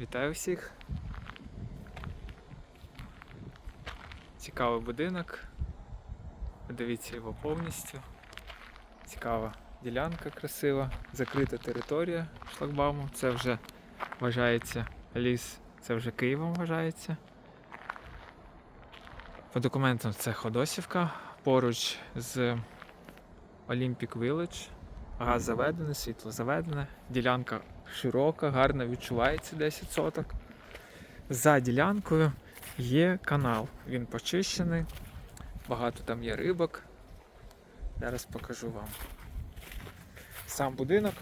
Вітаю всіх. Цікавий будинок. Подивіться його повністю. Цікава ділянка красива, закрита територія шлагбаумом. Це вже вважається ліс, це вже Києвом вважається. По документам це Ходосівка поруч з Olympic Village. Газ заведений, світло заведене, ділянка широка, гарно відчувається 10 соток. За ділянкою є канал. Він почищений, багато там є рибок. Зараз покажу вам. Сам будинок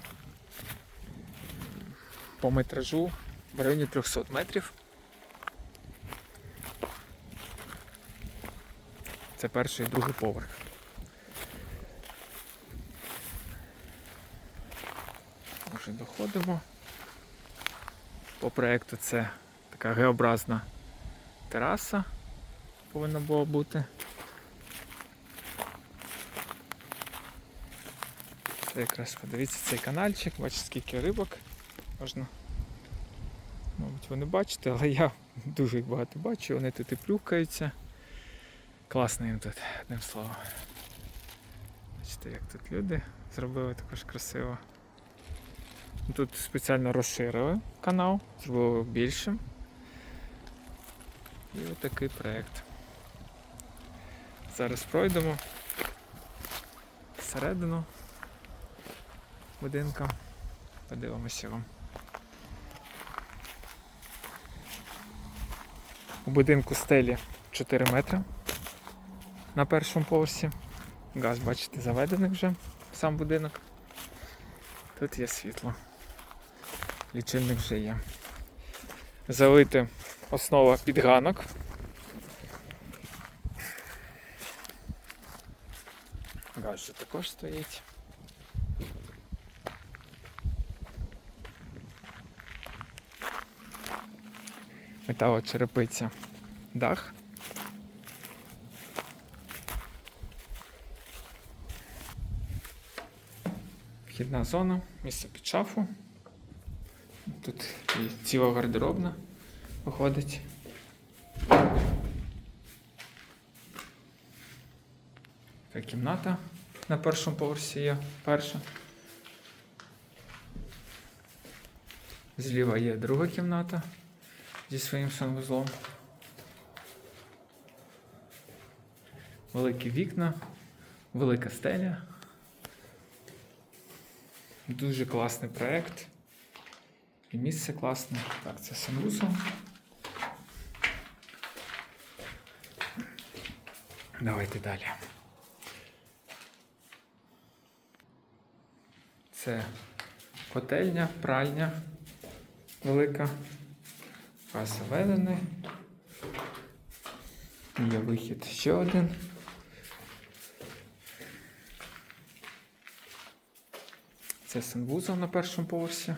по метражу в районі 300 метрів. Це перший і другий поверх. Вже доходимо. По проєкту це така геобразна тераса повинна була бути. Це якраз подивіться цей канальчик, бачите скільки рибок можна. Мабуть, ви не бачите, але я дуже їх багато бачу, вони тут і плюкаються. Класно їм тут, одним словом. Бачите, як тут люди зробили також красиво. Тут спеціально розширили канал, зробили більшим. І отакий проєкт. Зараз пройдемо всередину будинка. Подивимося вам. У будинку стелі 4 метри на першому поверсі. Газ, бачите, заведений вже сам будинок. Тут є світло. Лічильник вже є. Залити основа під ганок. Газ також стоїть. Металочерепиця. Дах. Вхідна зона, місце під шафу. Тут і ціла гардеробна виходить. Кімната на першому поверсі є перша. Зліва є друга кімната зі своїм санвузлом. Великі вікна, велика стеля. Дуже класний проєкт. І місце класне. Так, це санвузол. Давайте далі. Це котельня, пральня велика. Газ заведений. Є вихід ще один. Це санвузол на першому поверсі.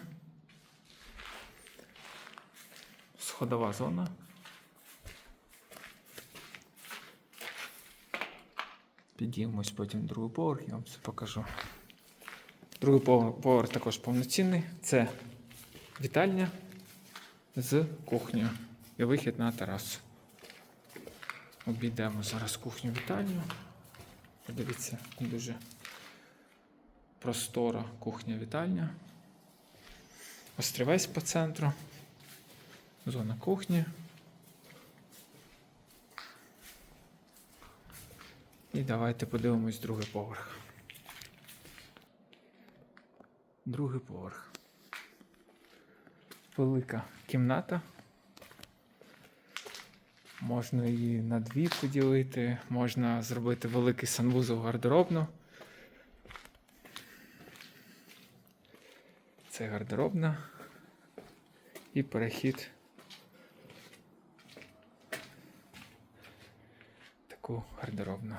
Сходова зона. Підіймось потім на другий поверх, я вам все покажу. Другий повер- поверх також повноцінний. Це вітальня з кухнею і вихід на терасу. Обійдемо зараз кухню вітальню. Подивіться, дуже простора кухня-вітальня. Острівець по центру. Зона кухні. І давайте подивимось другий поверх. Другий поверх. Велика кімната. Можна її на дві поділити, можна зробити великий санвузол гардеробну. Це гардеробна і перехід таку гардеробну.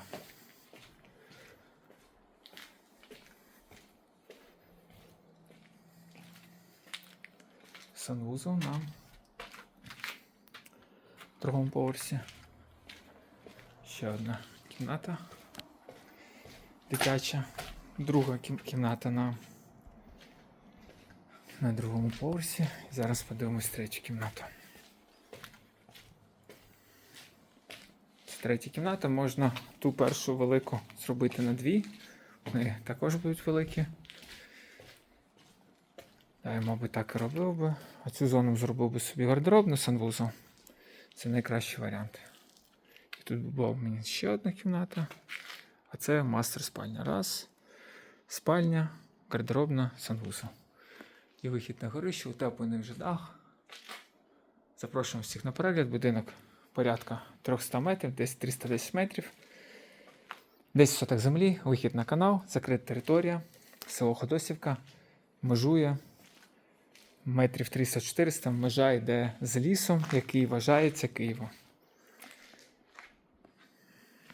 Санвузол на другому поверсі. Ще одна кімната дитяча, друга кімната на на другому поверсі. Зараз подивимось третю кімнату. Третя кімната. Можна ту першу велику зробити на дві. Вони також будуть великі. Я, мабуть, так і робив би. А цю зону зробив би собі гардеробну санвузол. Це найкращий варіант. І тут була в мені ще одна кімната. А це мастер спальня. Раз. Спальня, гардеробна, санвузол. І вихід на горище, утеплений вже дах. Запрошуємо всіх на перегляд. Будинок порядка 300 метрів, десь 310 метрів. 10 соток землі, вихід на канал, закрита територія, село Ходосівка, межує метрів 300-400, межа йде з лісом, який вважається Києвом.